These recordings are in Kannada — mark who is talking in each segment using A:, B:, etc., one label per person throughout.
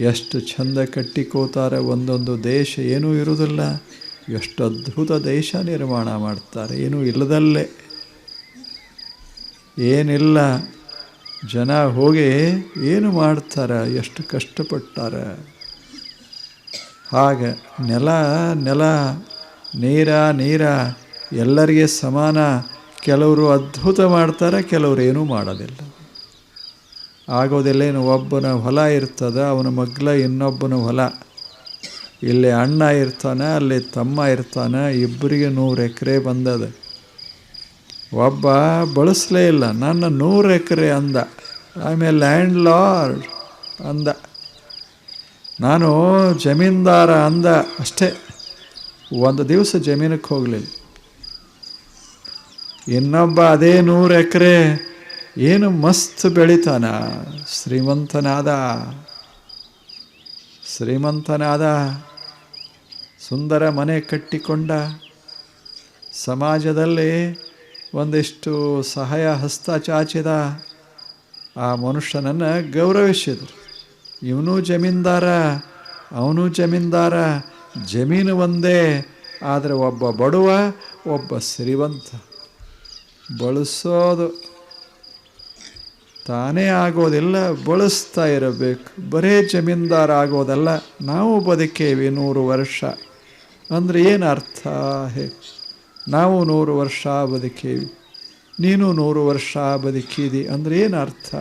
A: ಎಷ್ಟು ಚಂದ ಕಟ್ಟಿಕೋತಾರೆ ಒಂದೊಂದು ದೇಶ ಏನೂ ಇರುವುದಿಲ್ಲ. ಎಷ್ಟು ಅದ್ಭುತ ದೇಶ ನಿರ್ಮಾಣ ಮಾಡ್ತಾರೆ, ಏನೂ ಇಲ್ಲದಲ್ಲೇ. ಏನಿಲ್ಲ, ಜನ ಹೋಗಿ ಏನು ಮಾಡ್ತಾರೆ, ಎಷ್ಟು ಕಷ್ಟಪಟ್ಟಾರೆ. ಹಾಗೆ ನೆಲ ನೆಲ, ನೀರ ನೀರ, ಎಲ್ಲರಿಗೆ ಸಮಾನ. ಕೆಲವರು ಅದ್ಭುತ ಮಾಡ್ತಾರೆ, ಕೆಲವರು ಏನೂ ಮಾಡೋದಿಲ್ಲ. ಆಗೋದಿಲ್ಲೇನು? ಒಬ್ಬನ ಹೊಲ ಇರ್ತದೆ, ಅವನ ಮಗ್ಲ ಇನ್ನೊಬ್ಬನ ಹೊಲ. ಇಲ್ಲಿ ಅಣ್ಣ ಇರ್ತಾನೆ, ಅಲ್ಲಿ ತಮ್ಮ ಇರ್ತಾನೆ ಇಬ್ಬರಿಗೆ ನೂರು ಎಕರೆ ಬಂದದ. ಒಬ್ಬ ಬಳಸಲೇ ಇಲ್ಲ, ನನ್ನ ನೂರು ಎಕರೆ ಅಂದ. ಆಮೇಲೆ ಲ್ಯಾಂಡ್ ಲಾರ್ಡ್ ಅಂದ. ನಾನು ಜಮೀನ್ದಾರ ಅಂದ ಅಷ್ಟೇ. ಒಂದು ದಿವಸ ಜಮೀನಕ್ಕೆ ಹೋಗಲಿಲ್ಲ. ಇನ್ನೊಬ್ಬ ಅದೇ ನೂರು ಎಕರೆ ಏನು ಮಸ್ತ್ ಬೆಳಿತಾನ? ಶ್ರೀಮಂತನಾದ? ಶ್ರೀಮಂತನಾದ? ಸುಂದರ ಮನೆ ಕಟ್ಟಿಕೊಂಡ? ಸಮಾಜದಲ್ಲಿ ಒಂದಿಷ್ಟು ಸಹಾಯ ಹಸ್ತ ಚಾಚಿದ? ಆ ಮನುಷ್ಯನನ್ನು ಗೌರವಿಸಿದರು. ಇವನು ಜಮೀನ್ದಾರ, ಅವನು ಜಮೀನ್ದಾರ, ಜಮೀನು ಒಂದೇ, ಆದರೆ ಒಬ್ಬ ಬಡವ, ಒಬ್ಬ ಶ್ರೀವಂತ ಬಳಸೋದು ತಾನೇ ಆಗೋದೆಲ್ಲ ಬಳಸ್ತಾ ಇರಬೇಕು. ಬರೇ ಜಮೀನ್ದಾರ ಆಗೋದಲ್ಲ. ನಾವು ಬದುಕೇವಿ ನೂರು ವರ್ಷ. ಅಂದರೆ ಏನು ಅರ್ಥ? ಹೇ, ನಾವು ನೂರು ವರ್ಷ ಬದುಕೇವಿ. ನೀನು ನೂರು ವರ್ಷ ಬದುಕಿದಿ ಅಂದರೆ ಏನು ಅರ್ಥ?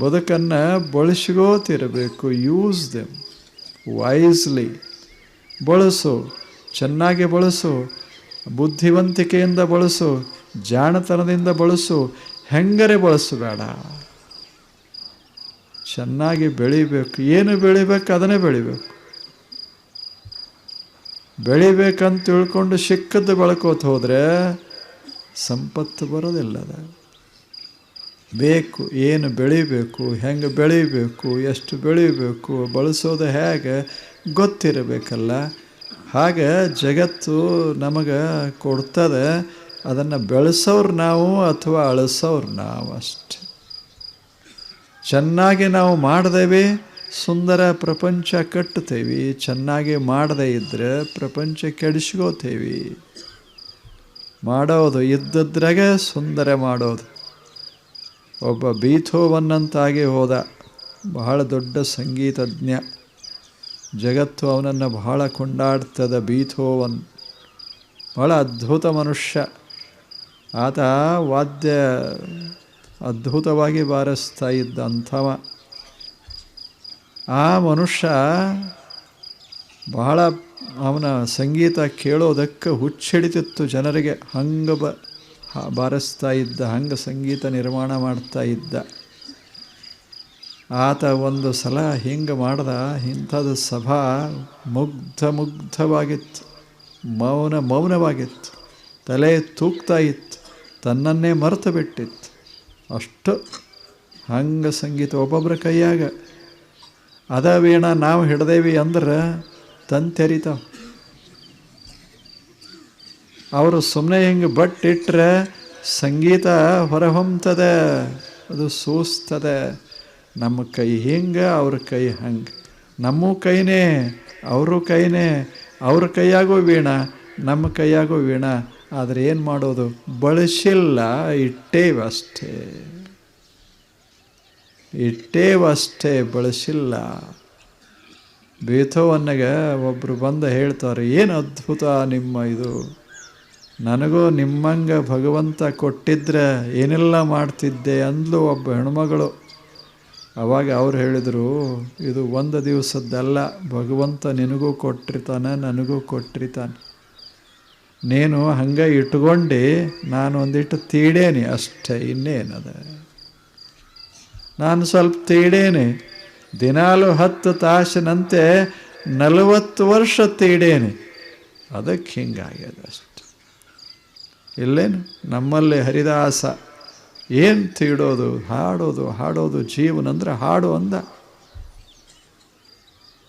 A: ಬದುಕನ್ನು ಬಳಸ್ಕೋತಿರಬೇಕು. ಯೂಸ್ ದೆಮ್ ವೈಸ್ಲಿ ಬಳಸು, ಚೆನ್ನಾಗಿ ಬಳಸು, ಬುದ್ಧಿವಂತಿಕೆಯಿಂದ ಬಳಸು, ಜಾಣತನದಿಂದ ಬಳಸು ಹೆಂಗರೆ ಬಳಸಬೇಡ. ಚೆನ್ನಾಗಿ ಬೆಳಿಬೇಕು. ಏನು ಬೆಳಿಬೇಕು ಅದನ್ನೇ ಬೆಳಿಬೇಕು. ಬೆಳಿಬೇಕಂತ ತಿಳ್ಕೊಂಡು ಸಿಕ್ಕದ್ದು ಬೆಳ್ಕೋತ ಹೋದರೆ ಸಂಪತ್ತು ಬರೋದಿಲ್ಲ ಅದ. ಬೇಕು, ಏನು ಬೆಳಿಬೇಕು, ಹೆಂಗೆ ಬೆಳಿಬೇಕು, ಎಷ್ಟು ಬೆಳಿಬೇಕು, ಬಳಸೋದು ಹೇಗೆ ಗೊತ್ತಿರಬೇಕಲ್ಲ. ಹಾಗೆ ಜಗತ್ತು ನಮಗೆ ಕೊಡ್ತದೆ. ಅದನ್ನು ಬೆಳೆಸೋರು ನಾವು ಅಥವಾ ಅಳಿಸೋರು ನಾವು ಅಷ್ಟೆ. ಚೆನ್ನಾಗಿ ನಾವು ಮಾಡ್ದೇವೆ, ಸುಂದರ ಪ್ರಪಂಚ ಕಟ್ಟುತ್ತೇವೆ. ಚೆನ್ನಾಗಿ ಮಾಡದೇ ಇದ್ದರೆ ಪ್ರಪಂಚ ಕೆಡಿಸ್ಕೋತೇವೆ. ಮಾಡೋದು ಇದ್ದದ್ರಾಗೆ ಸುಂದರ ಮಾಡೋದು. ಒಬ್ಬ ಬೀಥೋವನ್ನಂತಾಗಿ ಹೋದ ಬಹಳ ದೊಡ್ಡ ಸಂಗೀತಜ್ಞ. ಜಗತ್ತು ಅವನನ್ನು ಬಹಳ ಕೊಂಡಾಡ್ತದ ಬೀಥೋವನ್. ಬಹಳ ಅದ್ಭುತ ಮನುಷ್ಯ. ಆತ ವಾದ್ಯ ಅದ್ಭುತವಾಗಿ ಬಾರಿಸ್ತಾ ಇದ್ದ ಅಂಥವ. ಆ ಮನುಷ್ಯ ಬಹಳ ಅವನ ಸಂಗೀತ ಕೇಳೋದಕ್ಕೆ ಹುಚ್ಚಿಡಿತಿತ್ತು ಜನರಿಗೆ. ಹಂಗೆ ಬ ಬಾರಿಸ್ತಾ ಇದ್ದ, ಹಂಗೆ ಸಂಗೀತ ನಿರ್ಮಾಣ ಮಾಡ್ತಾ ಇದ್ದ. ಆತ ಒಂದು ಸಲ ಹಿಂಗೆ ಮಾಡ್ದ ಇಂಥದ್ದು ಸಭಾ ಮುಗ್ಧ ಮುಗ್ಧವಾಗಿತ್ತು, ಮೌನ ಮೌನವಾಗಿತ್ತು, ತಲೆ ತೂಗ್ತಾ ಇತ್ತು. ತನ್ನನ್ನೇ ಮರೆತು ಬಿಟ್ಟಿತ್ತು. ಅಷ್ಟು ಹಂಗೆ ಸಂಗೀತ ಒಬ್ಬೊಬ್ಬರ ಕೈಯಾಗ. ಅದ ವೀಣ ನಾವು ಹಿಡ್ದೇವಿ ಅಂದ್ರೆ ತಂತೆರಿತಾವ ಅವರು ಸುಮ್ಮನೆ ಹಿಂಗೆ ಬಟ್ಟಿಟ್ರೆ ಸಂಗೀತ ಹೊರಹೊಮ್ತದೆ, ಅದು ಸೂಸ್ತದೆ. ನಮ್ಮ ಕೈ ಹಿಂಗೆ, ಅವ್ರ ಕೈ ಹಂಗೆ. ನಮ್ಮ ಕೈನೇ, ಅವರು ಕೈನೇ, ಅವ್ರ ಕೈಯಾಗೂ ವೀಣ, ನಮ್ಮ ಕೈಯಾಗೂ ವೀಣ. ಆದರೆ ಏನು ಮಾಡೋದು? ಬಳಸಿಲ್ಲ ಇಟ್ಟೇವಷ್ಟೇ ಇಟ್ಟೇವಷ್ಟೇ ಬಳಸಿಲ್ಲ. ಬೇಥೋವನ್ನಗೆ ಒಬ್ಬರು ಬಂದು ಹೇಳ್ತಾರೆ, ಏನು ಅದ್ಭುತ ನಿಮ್ಮ ಇದು? ನನಗೂ ನಿಮ್ಮಂಗೆ ಭಗವಂತ ಕೊಟ್ಟಿದ್ರೆ ಏನೆಲ್ಲ ಮಾಡ್ತಿದ್ದೆ? ಅಂದ್ಲು ಒಬ್ಬ ಹೆಣ್ಮಗಳು. ಅವಾಗ ಅವ್ರು ಹೇಳಿದರು, ಇದು ಒಂದು ದಿವಸದ್ದಲ್ಲ, ಭಗವಂತ ನಿನಗೂ ಕೊಟ್ಟಿರ್ತಾನೆ, ನನಗೂ ಕೊಟ್ಟಿರ್ತಾನೆ. ನೀನು ಹಂಗೆ ಇಟ್ಕೊಂಡು ನಾನು ಒಂದಿಟ್ಟು ತೀಡೇನಿ ಅಷ್ಟೇ ಇನ್ನೇನದ. ನಾನು ಸ್ವಲ್ಪ ತೀಡೇನೆ. ದಿನಾಲು ಹತ್ತು ತಾಸಿನಂತೆ ನಲವತ್ತು ವರ್ಷ ತೀಡೇನೆ. ಅದಕ್ಕೆ ಹಿಂಗಾಗ್ಯದ ಅಷ್ಟೆ. ಇಲ್ಲೇನು? ನಮ್ಮಲ್ಲಿ ಹರಿದಾಸ ಏನು ತೀಡೋದು? ಹಾಡೋದು ಹಾಡೋದು, ಜೀವನ ಅಂದ್ರೆ ಹಾಡು ಅಂದ.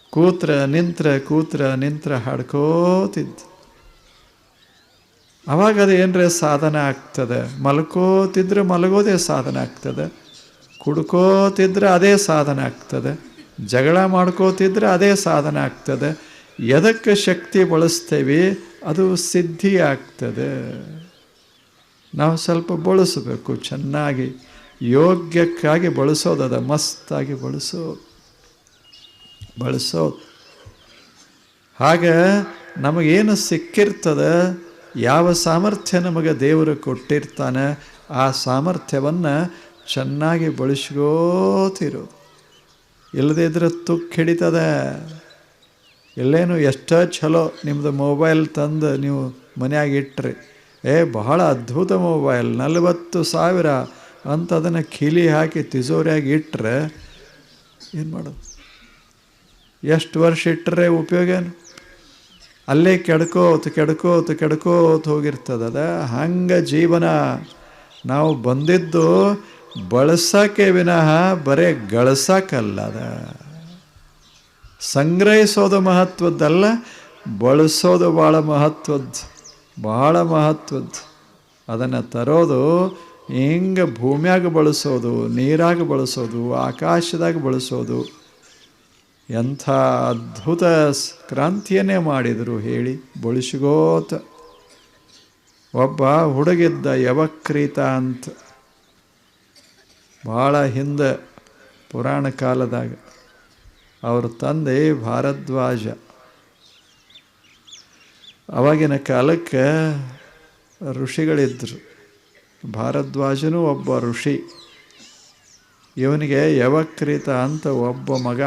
A: ಕೂತ್ರ ನಿಂತ್ರ ಕೂತ್ರ ನಿಂತ್ರ ಹಾಡ್ಕೋತಿದ್ದ. ಅವಾಗ ಅದು ಏನರೇ ಸಾಧನೆ ಆಗ್ತದೆ? ಮಲ್ಕೋತಿದ್ರೆ ಮಲಗೋದೇ ಸಾಧನೆ ಆಗ್ತದೆ. ಕುಡ್ಕೋತಿದ್ರೆ ಅದೇ ಸಾಧನೆ ಆಗ್ತದೆ. ಜಗಳ ಮಾಡ್ಕೋತಿದ್ರೆ ಅದೇ ಸಾಧನೆ ಆಗ್ತದೆ. ಎದಕ್ಕೆ ಶಕ್ತಿ ಬಳಸ್ತೇವೆ? ಅದು ಸಿದ್ಧಿ ಆಗ್ತದೆ. ನಾವು ಸ್ವಲ್ಪ ಬಳಸಬೇಕು, ಚೆನ್ನಾಗಿ, ಯೋಗ್ಯಕ್ಕಾಗಿ ಬಳಸೋದದ ಮಸ್ತಾಗಿ ಬಳಸೋ ಬಳಸೋ ಹಾಗೆ ನಮಗೇನು ಸಿಕ್ಕಿರ್ತದೆ? ಯಾವ ಸಾಮರ್ಥ್ಯ ನಮಗೆ ದೇವರು ಕೊಟ್ಟಿರ್ತಾನೆ, ಆ ಸಾಮರ್ಥ್ಯವನ್ನು ಚೆನ್ನಾಗಿ ಬಳಸ್ಕೋತಿರೋದು ಇಲ್ಲದೇ ಇದ್ರೆ ತುಕ್ಕ ಹಿಡಿತದೆ. ಎಲ್ಲೇನು ಎಷ್ಟೋ ಚಲೋ ನಿಮ್ಮದು ಮೊಬೈಲ್ ತಂದು ನೀವು ಮನ್ಯಾಗ ಇಟ್ರಿ. ಏ, ಬಹಳ ಅದ್ಭುತ ಮೊಬೈಲ್, ನಲವತ್ತು ಸಾವಿರ ಅಂತ ಅದನ್ನು ಕಿಲಿ ಹಾಕಿ ತಿಜೋರಿಯಾಗಿ ಇಟ್ಟರೆ ಏನು ಮಾಡೋದು? ಎಷ್ಟು ವರ್ಷ ಇಟ್ಟರೆ ಉಪಯೋಗ ಏನು? ಅಲ್ಲೇ ಕೆಡ್ಕೋತ್ ಕೆಡ್ಕೋತ್ ಕೆಡ್ಕೋತ್ ಹೋಗಿರ್ತದದ ಹಂಗೆ ಜೀವನ ನಾವು ಬಂದಿದ್ದು ಬಳಸೋಕ್ಕೆ ವಿನಃ ಬರೇ ಅದ. ಸಂಗ್ರಹಿಸೋದು ಮಹತ್ವದ್ದಲ್ಲ, ಬಳಸೋದು ಭಾಳ ಮಹತ್ವದ್ದು ಭಾಳ ಮಹತ್ವದ್ದು. ಅದನ್ನು ತರೋದು ಹಿಂಗೆ ಭೂಮಿಯಾಗ ಬಳಸೋದು, ನೀರಾಗ ಬಳಸೋದು, ಆಕಾಶದಾಗ ಬಳಸೋದು. ಎಂಥ ಅದ್ಭುತ ಕ್ರಾಂತಿಯನ್ನೇ ಮಾಡಿದರು ಹೇಳಿ ಬೊಳಿಸಿಗೋತ ಒಬ್ಬ ಹುಡುಗಿದ್ದ ಯವಕ್ರೀತ ಅಂತ. ಭಾಳ ಹಿಂದೆ ಪುರಾಣ ಕಾಲದಾಗ ಅವರ ತಂದೆ ಭಾರದ್ವಾಜ. ಅವಾಗಿನ ಕಾಲಕ್ಕೆ ಋಷಿಗಳಿದ್ದರು ಭಾರದ್ವಾಜನೂ ಒಬ್ಬ ಋಷಿ. ಇವನಿಗೆ ಯವಕ್ರೀತ ಅಂತ ಒಬ್ಬ ಮಗ.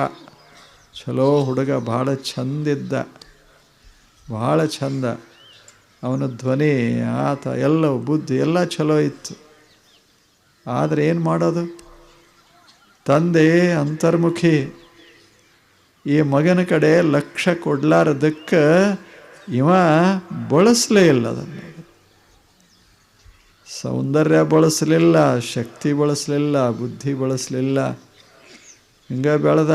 A: ಚಲೋ ಹುಡುಗ, ಭಾಳ ಚಂದಿದ್ದ ಭಾಳ ಚಂದ ಅವನ ಧ್ವನಿ, ಆತ ಎಲ್ಲವೂ ಬುದ್ಧಿ, ಎಲ್ಲ ಚಲೋ ಇತ್ತು. ಆದರೆ ಏನು ಮಾಡೋದು? ತಂದೆ ಅಂತರ್ಮುಖಿ. ಈ ಮಗನ ಕಡೆ ಲಕ್ಷ ಕೊಡ್ಲಾರದಕ್ಕೆ ಇವ ಬಳಸಲೇ ಇಲ್ಲ ಅದನ್ನು. ಸೌಂದರ್ಯ ಬಳಸಲಿಲ್ಲ, ಶಕ್ತಿ ಬಳಸಲಿಲ್ಲ, ಬುದ್ಧಿ ಬಳಸಲಿಲ್ಲ. ಹಿಂಗೆ ಬೆಳೆದ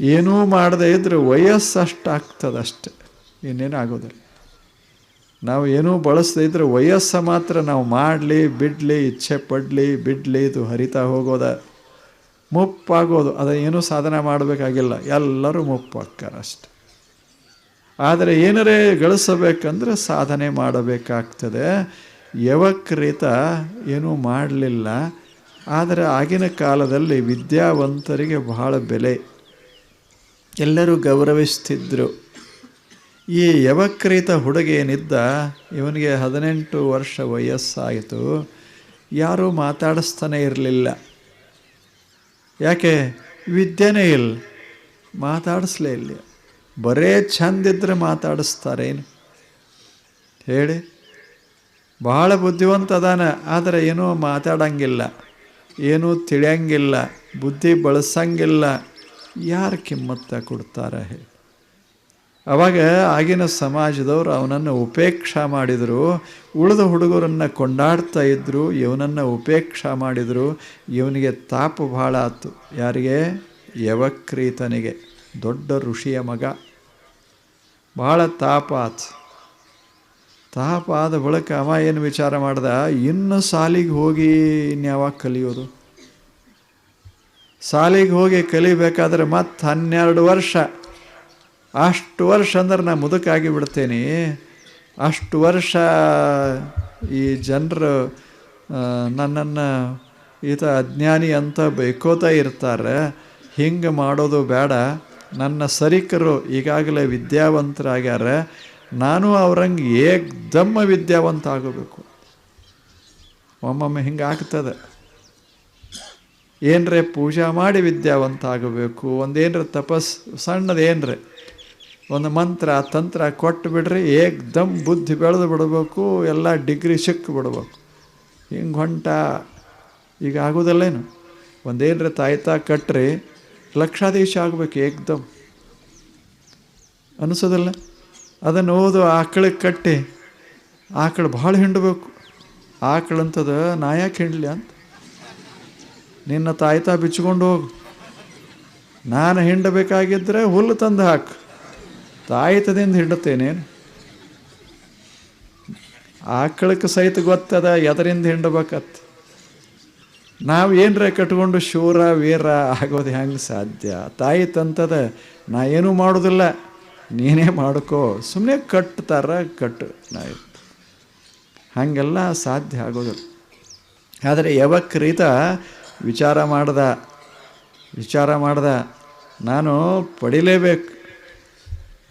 A: ಏನೂ ಮಾಡದೇ ಇದ್ದರೆ ವಯಸ್ಸು ಅಷ್ಟು ಆಗ್ತದೆ ಅಷ್ಟೆ ಇನ್ನೇನು ಆಗೋದಿಲ್ಲ ನಾವು ಏನೂ ಬಳಸದೇ ಇದ್ದರೆ ವಯಸ್ಸು ಮಾತ್ರ ನಾವು ಮಾಡಲಿ, ಬಿಡಲಿ, ಇಚ್ಛೆ ಪಡಲಿ, ಬಿಡಲಿ, ಇದು ಹರಿತಾ ಹೋಗೋದ. ಮುಪ್ಪಾಗೋದು. ಅದು ಏನೂ ಸಾಧನೆ ಮಾಡಬೇಕಾಗಿಲ್ಲ. ಎಲ್ಲರೂ ಮುಪ್ಪು ಅಕ್ಕಾರ ಅಷ್ಟೆ. ಆದರೆ ಏನರೇ ಗಳಿಸಬೇಕಂದ್ರೆ ಸಾಧನೆ ಮಾಡಬೇಕಾಗ್ತದೆ. ಯವಕ್ರೀತ ಏನೂ ಮಾಡಲಿಲ್ಲ. ಆದರೆ ಆಗಿನ ಕಾಲದಲ್ಲಿ ವಿದ್ಯಾವಂತರಿಗೆ ಬಹಳ ಬೆಲೆ. ಎಲ್ಲರೂ ಗೌರವಿಸ್ತಿದ್ರು. ಈ ಯವಕ್ರೀತ ಹುಡುಗೇನಿದ್ದ ಇವನಿಗೆ ಹದಿನೆಂಟು ವರ್ಷ ವಯಸ್ಸಾಯಿತು. ಯಾರೂ ಮಾತಾಡಿಸ್ತಾನೆ ಇರಲಿಲ್ಲ. ಯಾಕೆ? ವಿದ್ಯೆನೇ ಇಲ್ಲ. ಮಾತಾಡಿಸ್ಲೇ ಇಲ್ಲ. ಬರೇ ಚಂದಿದ್ರೆ ಮಾತಾಡಿಸ್ತಾರೇನು? ಹೇಳಿ. ಭಾಳ ಬುದ್ಧಿವಂತ ಅದಾನ ಆದರೆ ಏನೂ ಮಾತಾಡಂಗಿಲ್ಲ. ಏನೂ ತಿಳಿಯಂಗಿಲ್ಲ. ಬುದ್ಧಿ ಬಳಸಂಗಿಲ್ಲ. ಯಾರು ಕಿಮ್ಮತ್ತ ಕೊಡ್ತಾರೆ? ಹೇಳಿ ಅವಾಗ ಆಗಿನ ಸಮಾಜದವರು ಅವನನ್ನು ಉಪೇಕ್ಷಾ ಮಾಡಿದರು. ಉಳಿದ ಹುಡುಗರನ್ನು ಕೊಂಡಾಡ್ತಾ ಇದ್ದರು ಇವನನ್ನು ಉಪೇಕ್ಷಾ ಮಾಡಿದರು. ಇವನಿಗೆ ತಾಪ ಭಾಳ ಆಯ್ತು ಯಾರಿಗೆ? ಯವಕ್ರೀತನಿಗೆ. ದೊಡ್ಡ ಋಷಿಯ ಮಗ. ಭಾಳ ತಾಪ ಆತು. ತಾಪ ಆದ ಬಳಿಕ ಅವ ಏನು ವಿಚಾರ ಮಾಡ್ದ? ಇನ್ನು ಸಾಲಿಗೆ ಹೋಗಿ ಇನ್ಯಾವಾಗ ಕಲಿಯೋದು? ಸಾಲಿಗೆ ಹೋಗಿ ಕಲಿಬೇಕಾದ್ರೆ ಮತ್ತೆ ಹನ್ನೆರಡು ವರ್ಷ. ಅಷ್ಟು ವರ್ಷ ಅಂದ್ರೆ ನಾನು ಮುದುಕಾಗಿ ಬಿಡ್ತೇನೆ. ಅಷ್ಟು ವರ್ಷ ಈ ಜನರು ನನ್ನನ್ನು ಈತ ಅಜ್ಞಾನಿ ಅಂತ ಬೈಕೋತಾ ಇರ್ತಾರೆ. ಹಿಂಗೆ ಮಾಡೋದು ಬೇಡ. ನನ್ನ ಸರಿಕರು ಈಗಾಗಲೇ ವಿದ್ಯಾವಂತರಾಗ್ಯಾರ. ನಾನು ಅವ್ರಂಗೆ ಏಕ್ದಮ್ಮ ವಿದ್ಯಾವಂತ ಆಗಬೇಕು. ಒಮ್ಮೊಮ್ಮೆ ಹಿಂಗೆ ಆಗ್ತದೆ. ಏನರೇ ಪೂಜಾ ಮಾಡಿ ವಿದ್ಯಾವಂತ ಆಗಬೇಕು ಒಂದೇನ್ರ ತಪಸ್ ಸಣ್ಣದೇನ್ರೆ ಒಂದು ಮಂತ್ರ, ತಂತ್ರ ಕೊಟ್ಟು ಬಿಡ್ರಿ ಏಕ್ದಮ್ ಬುದ್ಧಿ ಬೆಳೆದು ಬಿಡಬೇಕು, ಎಲ್ಲ ಡಿಗ್ರಿ ಸಿಕ್ಕಿ ಬಿಡಬೇಕು. ಹಿಂಗೆ ಹೊಂಟ, ಈಗ ಆಗೋದಲ್ಲೇನು? ಒಂದೇನ್ರ ತಾಯ್ತಾ ಕಟ್ಟ್ರಿ ಲಕ್ಷಾಧೀಶ ಆಗಬೇಕು ಏಕ್ದಮ್ ಅನಿಸೋದಿಲ್ಲ? ಅದನ್ನು ಓದು ಆಕಳಿಗೆ ಕಟ್ಟಿ, ಆಕಳು ಭಾಳ ಹಿಂಡಬೇಕು. ಆಕಳಂತದ ನಾ ಯಾಕೆ ಹಿಂಡಲಿ ಅಂತ? ನಿನ್ನ ತಾಯ್ತಾ ಬಿಚ್ಕೊಂಡು ಹೋಗು. ನಾನು ಹಿಂಡಬೇಕಾಗಿದ್ದರೆ ಹುಲ್ಲು ತಂದು ಹಾಕು. ತಾಯಿತದಿಂದ ಹಿಂಡುತ್ತೇನೇನು ಆಕಳಕ್ಕೆ ಸಹಿತ ಗೊತ್ತದ, ಎದರಿಂದ ಹಿಂಡಬೇಕತ್. ನಾವು ಏನರ ಕಟ್ಕೊಂಡು ಶೂರ, ವೀರ ಆಗೋದು ಹೆಂಗೆ ಸಾಧ್ಯ? ತಾಯಿ ತಂತದ, ನಾ ಏನೂ ಮಾಡೋದಿಲ್ಲ. ನೀನೇ ಮಾಡ್ಕೋ. ಸುಮ್ಮನೆ ಕಟ್ತಾರ ಕಟ್ಟು ಆಯ್ತು ಹಾಗೆಲ್ಲ ಸಾಧ್ಯ ಆಗೋದಿಲ್ಲ. ಆದರೆ ಯವಕ್ರೀತ ವಿಚಾರ ಮಾಡ್ದ ವಿಚಾರ ಮಾಡ್ದ, ನಾನು ಪಡಿಲೇಬೇಕು.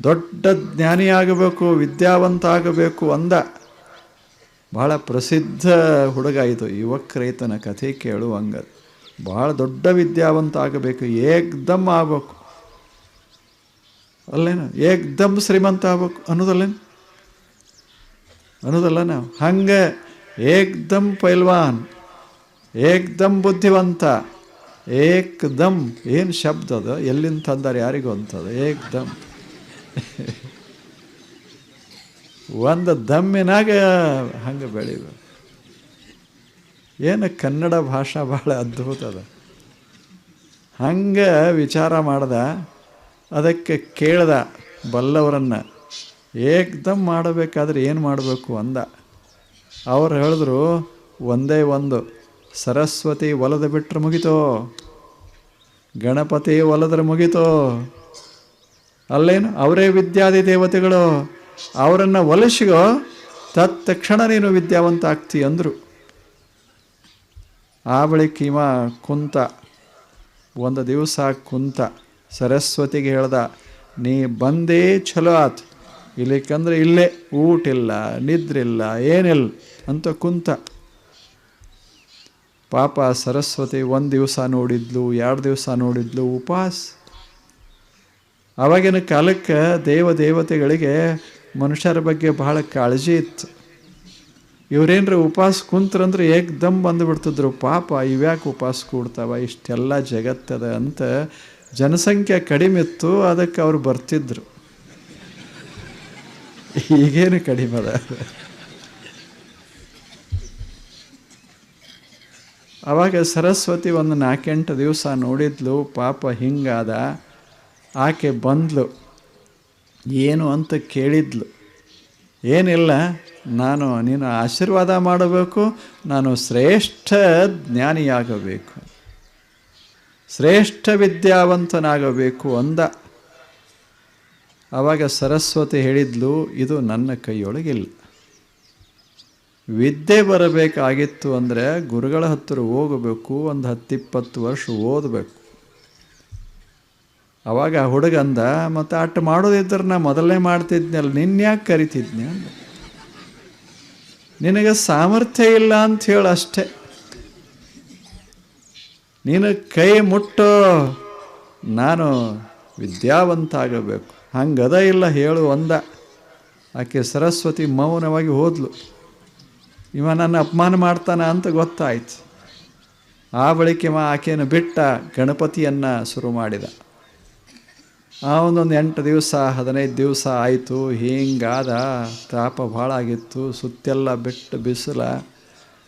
A: ದೊಡ್ಡ ಜ್ಞಾನಿಯಾಗಬೇಕು ವಿದ್ಯಾವಂತ ಆಗಬೇಕು ಅಂದ. ಭಾಳ ಪ್ರಸಿದ್ಧ ಹುಡುಗ ಇದು, ಯುವಕ್ರೈತನ ಕಥೆ ಕೇಳುವಂಗ. ಭಾಳ ದೊಡ್ಡ ವಿದ್ಯಾವಂತ ಆಗಬೇಕು ಏಕ್ದಮ್ ಆಗ್ಬೇಕು. ಅಲ್ಲೇನು? ಏಕ್ದಮ್ ಶ್ರೀಮಂತ ಆಗ್ಬೇಕು ಅನ್ನೋದಲ್ಲೇನು? ಅನ್ನೋದಲ್ಲ ನಾವು? ಹಂಗೆ ಏಕ್ದಮ್ ಪೈಲ್ವಾನ್. ಏಕ್ದಮ್ ಬುದ್ಧಿವಂತ. ಏಕ್ದಮ್ ಏನು ಶಬ್ದ ಅದು? ಎಲ್ಲಿಂದ ತಂದಾರೆ ಯಾರಿಗೂ ಅಂತದ ಏಕ್ದಮ್ ಒಂದು ದಮ್ಮಿನಾಗ ಹಂಗೆ ಬೆಳಿಬೇಕು ಏನು ಕನ್ನಡ ಭಾಷೆ ಭಾಳ ಅದ್ಭುತ ಅದ. ಹಂಗೆ ವಿಚಾರ ಮಾಡ್ದ, ಅದಕ್ಕೆ ಕೇಳ್ದ ಬಲ್ಲವರನ್ನು ಏಕ್ದಮ್ ಮಾಡಬೇಕಾದ್ರೆ ಏನು ಮಾಡಬೇಕು ಅಂದ. ಅವ್ರು ಹೇಳಿದ್ರು, ಒಂದೇ ಒಂದು ಸರಸ್ವತಿ ಒಲದ ಬಿಟ್ಟರೆ ಮುಗಿತೋ? ಗಣಪತಿ ಒಲದ್ರೆ ಮುಗಿತೋ? ಅಲ್ಲೇನು? ಅವರೇ ವಿದ್ಯಾದಿ ದೇವತೆಗಳು. ಅವರನ್ನು ಒಲಿಸಿಗೋ, ತತ್ಕ್ಷಣ ನೀನು ವಿದ್ಯಾವಂತ ಆಗ್ತಿ ಅಂದರು. ಆ ಬಳಿಕ ಇವ ಕುಂತ, ಒಂದು ದಿವಸ ಕುಂತ, ಸರಸ್ವತಿಗೆ ಹೇಳ್ದ, ನೀ ಬಂದೇ ಚಲೋ ಆತು. ಇಲ್ಲಿಕಂದ್ರೆ ಇಲ್ಲೇ ಊಟಿಲ್ಲ, ನಿದ್ರಿಲ್ಲ, ಏನಿಲ್ಲ ಅಂತ ಕುಂತ. ಪಾಪ ಸರಸ್ವತಿ ಒಂದು ದಿವಸ ನೋಡಿದ್ಲು, ಎರಡು ದಿವಸ ನೋಡಿದ್ಲು ಉಪವಾಸ ಆವಾಗಿನ ಕಾಲಕ್ಕೆ ದೇವ ದೇವತೆಗಳಿಗೆ ಮನುಷ್ಯರ ಬಗ್ಗೆ ಬಹಳ ಕಾಳಜಿ ಇತ್ತು. ಇವ್ರೇನ್ರ ಉಪವಾಸ ಕುಂತ್ರಂದ್ರೆ ಏಕ್ದಮ್ ಬಂದುಬಿಡ್ತಿದ್ರು. ಪಾಪ ಇವ್ಯಾಕೆ ಉಪವಾಸ ಕೂಡ್ತಾವ? ಇಷ್ಟೆಲ್ಲ ಜಗತ್ತದ ಅಂತ ಜನಸಂಖ್ಯೆ ಕಡಿಮೆ ಇತ್ತು, ಅದಕ್ಕೆ ಅವ್ರು ಬರ್ತಿದ್ರು. ಈಗೇನು ಕಡಿಮೆ ಅದ? ಅವಾಗ ಸರಸ್ವತಿ ಒಂದು ನಾಲ್ಕೆಂಟು ದಿವಸ ನೋಡಿದ್ಲು, ಪಾಪ ಹಿಂಗಾದ. ಆಕೆ ಬಂದ್ಲು. ಏನು ಅಂತ ಕೇಳಿದ್ಲು. ಏನಿಲ್ಲ, ನಾನು ನೀನು ಆಶೀರ್ವಾದ ಮಾಡಬೇಕು, ನಾನು ಶ್ರೇಷ್ಠ ಜ್ಞಾನಿಯಾಗಬೇಕು. ಶ್ರೇಷ್ಠ ವಿದ್ಯಾವಂತನಾಗಬೇಕು ಅಂದ. ಆವಾಗ ಸರಸ್ವತಿ ಹೇಳಿದ್ಲು, ಇದು ನನ್ನ ಕೈಯೊಳಗಿಲ್ಲ. ವಿದ್ಯೆ ಬರಬೇಕಾಗಿತ್ತು ಅಂದರೆ ಗುರುಗಳ ಹತ್ತಿರ ಹೋಗಬೇಕು, ಒಂದು ಹತ್ತಿಪ್ಪತ್ತು ವರ್ಷ ಓದಬೇಕು. ಅವಾಗ ಹುಡುಗಂದ, ಮತ್ತು ಅಟ್ಟು ಮಾಡೋದಿದ್ರೆ ನಾ ಮೊದಲನೇ ಮಾಡ್ತಿದ್ನಲ್ಲ ನಿನ್ಯಾಕೆ ಕರಿತಿದ್ನಿ? ಅಂದ. ನಿನಗೆ ಸಾಮರ್ಥ್ಯ ಇಲ್ಲ ಅಂತ ಹೇಳು ಅಷ್ಟೇ. ನೀನು ಕೈ ಮುಟ್ಟೋ, ನಾನು ವಿದ್ಯಾವಂತ ಆಗಬೇಕು ಹಂಗದ ಇಲ್ಲ, ಹೇಳು ಒಂದ ಆಕೆ ಸರಸ್ವತಿ ಮೌನವಾಗಿ ಹೋದ್ಲು. ಇವ ನನ್ನ ಅಪಮಾನ ಮಾಡ್ತಾನ ಅಂತ ಗೊತ್ತಾಯಿತು. ಆ ಬಳಿಕ ಇವ ಆಕೆಯನ್ನು ಬಿಟ್ಟ ಗಣಪತಿಯನ್ನು ಶುರು ಮಾಡಿದ. ಆ ಒಂದೊಂದು ಎಂಟು ದಿವಸ, ಹದಿನೈದು ದಿವಸ ಆಯಿತು. ಹಿಂಗಾದ ತಾಪ ಭಾಳ ಆಗಿತ್ತು. ಸುತ್ತೆಲ್ಲ ಬಿಟ್ಟು ಬಿಸಿಲ,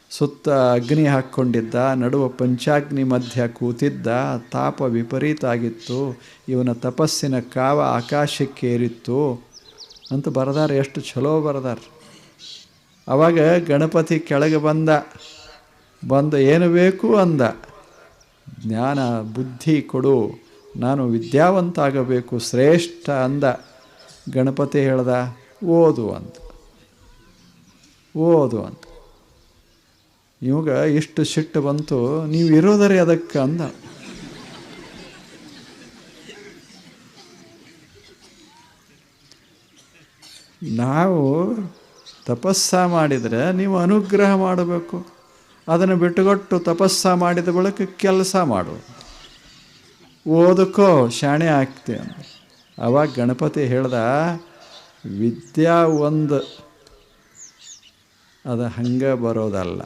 A: ಸುತ್ತ ಅಗ್ನಿ ಹಾಕ್ಕೊಂಡಿದ್ದ ನಡುವ ಪಂಚಾಗ್ನಿ ಮಧ್ಯ ಕೂತಿದ್ದ, ತಾಪ ವಿಪರೀತ ಆಗಿತ್ತು. ಇವನ ತಪಸ್ಸಿನ ಕಾವ ಆಕಾಶಕ್ಕೇರಿತ್ತು ಅಂತ ಬರದಾರೆ, ಎಷ್ಟು ಚಲೋ ಬರದಾರ. ಅವಾಗ ಗಣಪತಿ ಕೆಳಗೆ ಬಂದ, ಬಂದು ಏನು ಬೇಕು ಅಂದ, ಜ್ಞಾನ, ಬುದ್ಧಿ ಕೊಡು, ನಾನು ವಿದ್ಯಾವಂತ ಆಗಬೇಕು ಶ್ರೇಷ್ಠ ಅಂದ. ಗಣಪತಿ ಹೇಳ್ದ, ಓದು ಅಂತ ಓದು ಅಂತ ಇವಾಗ ಇಷ್ಟು ಸಿಟ್ಟು ಬಂತು, ನೀವು ಇರೋದರೆ ಅದಕ್ಕೆ ಅಂದ. ನಾವು ತಪಸ್ಸ ಮಾಡಿದರೆ ನೀವು ಅನುಗ್ರಹ ಮಾಡಬೇಕು. ಅದನ್ನು ಬಿಟ್ಟುಕೊಟ್ಟು ತಪಸ್ಸ ಮಾಡಿದ ಬಳಿಕ ಕೆಲಸ ಮಾಡು. ಓದಕ್ಕೋ ಶಾಣೆ ಆಗ್ತೀಯ ಅವಾಗ ಗಣಪತಿ ಹೇಳ್ದ, ವಿದ್ಯಾ ಒಂದು. ಅದು ಹಂಗೆ ಬರೋದಲ್ಲ.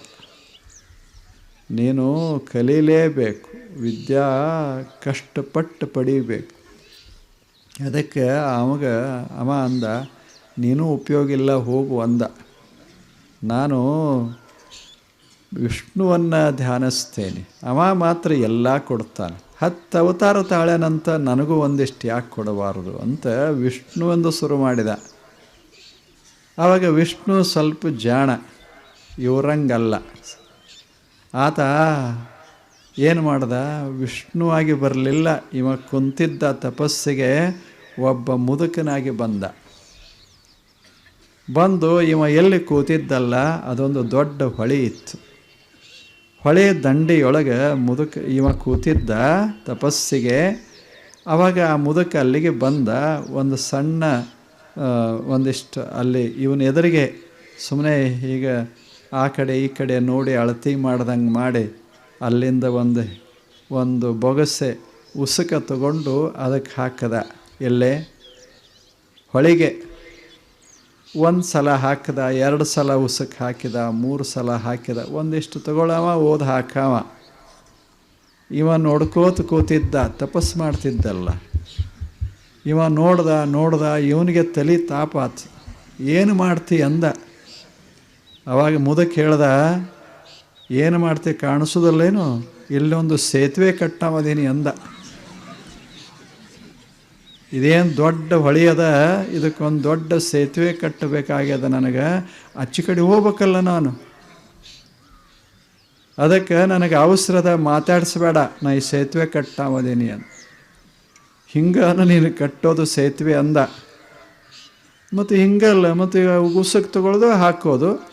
A: ನೀನು ಕಲೀಲೇಬೇಕು. ವಿದ್ಯಾ ಕಷ್ಟಪಟ್ಟು ಪಡೀಬೇಕು. ಅದಕ್ಕೆ ಅವಾಗ ಅವ ಅಂದ ನೀನು ಉಪಯೋಗ ಇಲ್ಲ, ಹೋಗು ಅಂದ. ನಾನು ವಿಷ್ಣುವನ್ನು ಧ್ಯಾನಿಸ್ತೇನೆ. ಅವ ಮಾತ್ರ ಎಲ್ಲ ಕೊಡ್ತಾನೆ. ಹತ್ತು ಅವತಾರ ತಾಳೆನಂತ ನನಗೂ ಒಂದಿಷ್ಟು ಯಾಕೆ ಕೊಡಬಾರದು ಅಂತ ವಿಷ್ಣುವೆಂದು ಶುರು ಮಾಡಿದ. ಆವಾಗ ವಿಷ್ಣು ಸ್ವಲ್ಪ ಜಾಣ, ಇವರಂಗಲ್ಲ. ಆತ ಏನು ಮಾಡ್ದ? ವಿಷ್ಣುವಾಗಿ ಬರಲಿಲ್ಲ. ಇವ ಕುಂತಿದ್ದ ತಪಸ್ಸಿಗೆ ಒಬ್ಬ ಮುದುಕನಾಗಿ ಬಂದ. ಬಂದು ಇವ ಎಲ್ಲಿ ಕೂತಿದ್ದಲ್ಲ, ಅದೊಂದು ದೊಡ್ಡ ಹೊಳೆ ಇತ್ತು. ಹೊಳೆ ದಂಡೆಯೊಳಗೆ ಮುದುಕ, ಇವ ಕೂತಿದ್ದ ತಪಸ್ಸಿಗೆ ಆವಾಗ ಆ ಮುದುಕ ಅಲ್ಲಿಗೆ ಬಂದ, ಒಂದು ಸಣ್ಣ ಒಂದಿಷ್ಟು ಅಲ್ಲಿ ಇವನ ಎದುರಿಗೆ ಸುಮ್ಮನೆ ಈಗ ಆ ಕಡೆ ಈ ಕಡೆ ನೋಡಿ ಅಳತಿ ಮಾಡ್ದಂಗೆ ಮಾಡಿ, ಅಲ್ಲಿಂದ ಒಂದು ಒಂದು ಬೊಗಸೆ ಉಸುಕ ತಗೊಂಡು ಅದಕ್ಕೆ ಹಾಕದ. ಎಲ್ಲೇ? ಹೊಳಿಗೆ. ಒಂದು ಸಲ ಹಾಕಿದ, ಎರಡು ಸಲ ಉಸಕ್ಕೆ ಹಾಕಿದ, ಮೂರು ಸಲ ಹಾಕಿದ, ಒಂದಿಷ್ಟು ತಗೊಳವ, ಓದ್ ಹಾಕವ. ಇವ ನೋಡ್ಕೋತ ಕೂತಿದ್ದ ತಪಸ್ಸು ಮಾಡ್ತಿದ್ದಲ್ಲ. ಇವ ನೋಡ್ದ ನೋಡ್ದ, ಇವನಿಗೆ ತಲೆ ತಾಪಾತ್. ಏನು ಮಾಡ್ತಿ ಅಂದ. ಅವಾಗ ಮುದಕ್ಕೆ ಹೇಳ್ದ, ಏನು ಮಾಡ್ತಿ ಕಾಣಿಸೋದಲ್ಲೇನು? ಇಲ್ಲೊಂದು ಸೇತುವೆ ಕಟ್ಟಾವದೀನಿ ಅಂದ. ಇದೇನು ದೊಡ್ಡ ಹೊಳೆಯದ, ಇದಕ್ಕೊಂದು ದೊಡ್ಡ ಸೇತುವೆ ಕಟ್ಟಬೇಕಾಗ್ಯದ ನನಗೆ. ಅಚ್ಚು ಕಡೆ ಹೋಗ್ಬೇಕಲ್ಲ ನಾನು. ಅದಕ್ಕೆ ನನಗೆ ಅವಸರದ ಮಾತಾಡಿಸ್ಬೇಡ, ನಾ ಈ ಸೇತುವೆ ಕಟ್ಟಾವದೇನಿ ಅಂತ. ಹಿಂಗಾನ ನೀನು ಕಟ್ಟೋದು ಸೇತುವೆ ಅಂದ. ಮತ್ತು ಹಿಂಗಲ್ಲ, ಮತ್ತು ಈಗ ಉಸಕ್ಕೆ ತಗೊಳ್ಳೋದು ಹಾಕೋದು.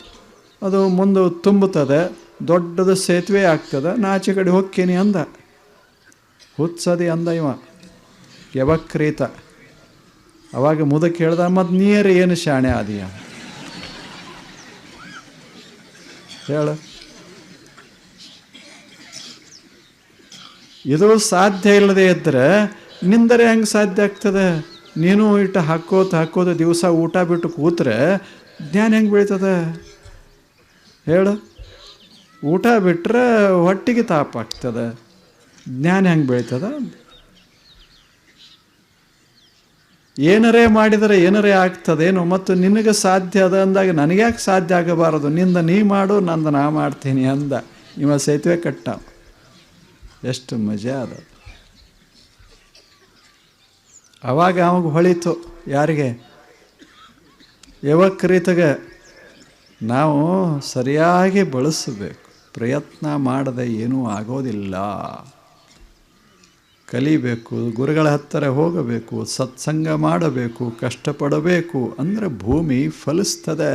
A: ಅದು ಮುಂದೆ ತುಂಬುತ್ತದೆ, ದೊಡ್ಡದು ಸೇತುವೆ ಆಗ್ತದೆ ನಾಚೆ ಕಡೆ ಹೋಗ್ತೀನಿ ಅಂದ. ಹುತ್ಸದಿ ಅಂದ ಇವ. ಯವಕ್ರೀತ? ಅವಾಗ ಮುದಕ್ಕೆ ಹೇಳ್ದ ಮತ್ತು ನೀರು ಏನು ಶಾಣೆ ಆದಿಯ? ಹೇಳು. ಇದು ಸಾಧ್ಯ ಇಲ್ಲದೆ ಇದ್ದರೆ ನಿಂದರೆ ಹೆಂಗೆ ಸಾಧ್ಯ ಆಗ್ತದೆ? ನೀನು ಇಟ್ಟು ಹಾಕೋತ ಹಾಕೋದು ದಿವಸ ಊಟ ಬಿಟ್ಟು ಕೂತ್ರೆ ಜ್ಞಾನ ಹೆಂಗೆ ಬೆಳೀತದೆ? ಹೇಳು. ಊಟ ಬಿಟ್ಟರೆ ಹೊಟ್ಟಿಗೆ ತಾಪ ಆಗ್ತದೆ. ಜ್ಞಾನ ಹೆಂಗೆ ಬೆಳೀತದ? ಏನರೇ ಮಾಡಿದರೆ ಏನರೇ ಆಗ್ತದೇನು ಮತ್ತು ನಿನಗೆ ಸಾಧ್ಯ ಅದ ಅಂದಾಗ ನನಗ್ಯಾಕೆ ಸಾಧ್ಯ ಆಗಬಾರದು? ನಿಂದ ನೀ ಮಾಡು, ನಂದು ನಾ ಮಾಡ್ತೀನಿ ಅಂದ. ಇವ ಸೇತುವೆ ಕಟ್ಟ. ಎಷ್ಟು ಮಜಾ ಅದ. ಅವಾಗ ಅವಾಗ ಹೊಳಿತು ಯಾರಿಗೆ? ಯುವಕರಿತಗೆ ನಾವು ಸರಿಯಾಗಿ ಬಳಸಬೇಕು. ಪ್ರಯತ್ನ ಮಾಡದೆ ಏನೂ ಆಗೋದಿಲ್ಲ. ಕಲಿಬೇಕು, ಗುರುಗಳ ಹತ್ತಿರ ಹೋಗಬೇಕು, ಸತ್ಸಂಗ ಮಾಡಬೇಕು, ಕಷ್ಟಪಡಬೇಕು ಅಂದರೆ ಭೂಮಿ ಫಲಿಸ್ತದೆ.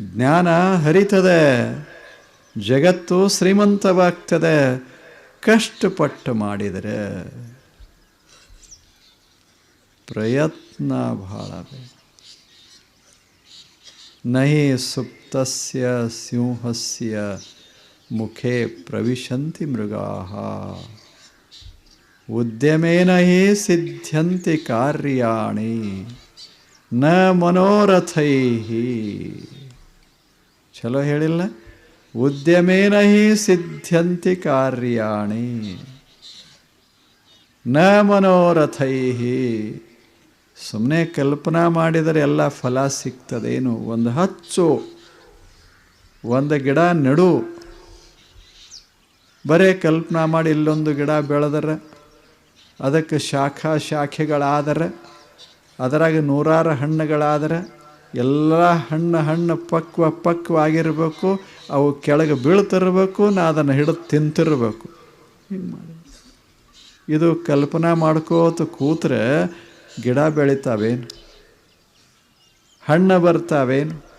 A: ಜ್ಞಾನ ಹರಿತದೆ. ಜಗತ್ತು ಶ್ರೀಮಂತವಾಗ್ತದೆ. ಕಷ್ಟಪಟ್ಟು ಮಾಡಿದರೆ ಪ್ರಯತ್ನ ಬಹಳ ನಹಿ ಸುಪ್ತಸ್ಯ ಸಿಂಹಸ್ಯ ಮುಖೇ ಪ್ರವಿಶಂತಿ ಮೃಗಾ ಉದ್ಯಮೇನ ಹಿ ಸಿದ್ಧ್ಯಂತಿ ಕಾರ್ಯಾಣಿ, ನ ಮನೋರಥೈ ಚಲೋ ಹೇಳಿಲ್ಲ? ಉದ್ಯಮೇನ ಹಿ ಸಿದ್ಧಂತಿ ಕಾರ್ಯಾಣಿ, ನ ಮನೋರಥೈ ಸುಮ್ಮನೆ ಕಲ್ಪನಾ ಮಾಡಿದರೆ ಎಲ್ಲ ಫಲ ಸಿಗ್ತದೇನು? ಒಂದು ಹಚ್ಚು, ಒಂದು ಗಿಡ ನಡು. ಬರೇ ಕಲ್ಪನಾ ಮಾಡಿ ಇಲ್ಲೊಂದು ಗಿಡ ಬೆಳೆದರೆ ಅದಕ್ಕೆ ಶಾಖಾ ಶಾಖೆಗಳಾದರೆ, ಅದರಾಗ ನೂರಾರು ಹಣ್ಣುಗಳಾದರೆ, ಎಲ್ಲ ಹಣ್ಣು ಹಣ್ಣು ಪಕ್ವ ಪಕ್ವಾಗಿರಬೇಕು, ಅವು ಕೆಳಗೆ ಬೀಳ್ತಿರ್ಬೇಕು, ನಾ ಅದನ್ನು ಹಿಡಿದು ತಿಂತಿರ್ಬೇಕು. ಇದು ಕಲ್ಪನಾ ಮಾಡ್ಕೋತ ಕೂತ್ರೆ ಗಿಡ ಬೆಳಿತಾವೇನು? ಹಣ್ಣು ಬರ್ತಾವೇನು?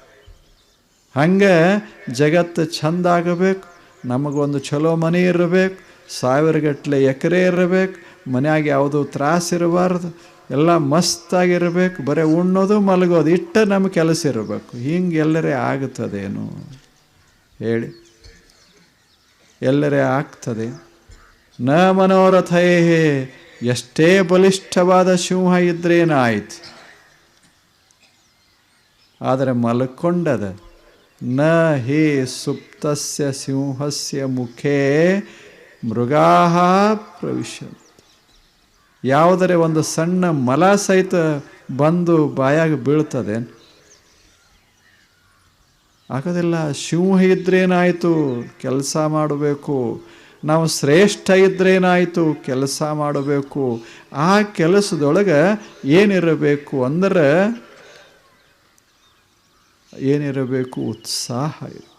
A: ಹಂಗೆ ಜಗತ್ತು ಚಂದ ಆಗಬೇಕು ನಮಗೊಂದು ಚಲೋ ಮನೆ ಇರಬೇಕು, ಸಾವಿರಗಟ್ಟಲೆ ಎಕರೆ ಇರಬೇಕು ಮನ್ಯಾಗ ಯಾವುದು ತ್ರಾಸ ಇರಬಾರ್ದು, ಎಲ್ಲ ಮಸ್ತಾಗಿರಬೇಕು, ಬರೀ ಉಣ್ಣೋದು ಮಲಗೋದು, ಇಟ್ಟ ನಮ್ಮ ಕೆಲಸ ಇರಬೇಕು. ಹಿಂಗೆ ಎಲ್ಲರೇ ಆಗುತ್ತದೇನು ಹೇಳಿ. ಎಲ್ಲರೇ ಆಗ್ತದೆ. ನ ಮನೋರಥೇ ಎಷ್ಟೇ ಬಲಿಷ್ಠವಾದ ಸಿಂಹ ಇದ್ರೇನಾಯ್ತು. ಆದರೆ ಮಲ್ಕೊಂಡದ, ನ ಹೇ ಸುಪ್ತಸ್ಯ ಸಿಂಹಸ್ಯ ಮುಖೇ ಮೃಗಾ ಪ್ರವಿಶ ಯಾವುದರೆ ಒಂದು ಸಣ್ಣ ಮಲ ಸಹಿತ ಬಂದು ಬಾಯಾಗ ಬೀಳ್ತದೆ. ಆಗೋದಿಲ್ಲ ಸಿಂಹ ಇದ್ರೇನಾಯಿತು? ಕೆಲಸ ಮಾಡಬೇಕು. ನಾವು ಶ್ರೇಷ್ಠ ಇದ್ರೇನಾಯಿತು? ಕೆಲಸ ಮಾಡಬೇಕು. ಆ ಕೆಲಸದೊಳಗೆ ಏನಿರಬೇಕು ಅಂದರೆ ಏನಿರಬೇಕು? ಉತ್ಸಾಹ ಇರಬೇಕು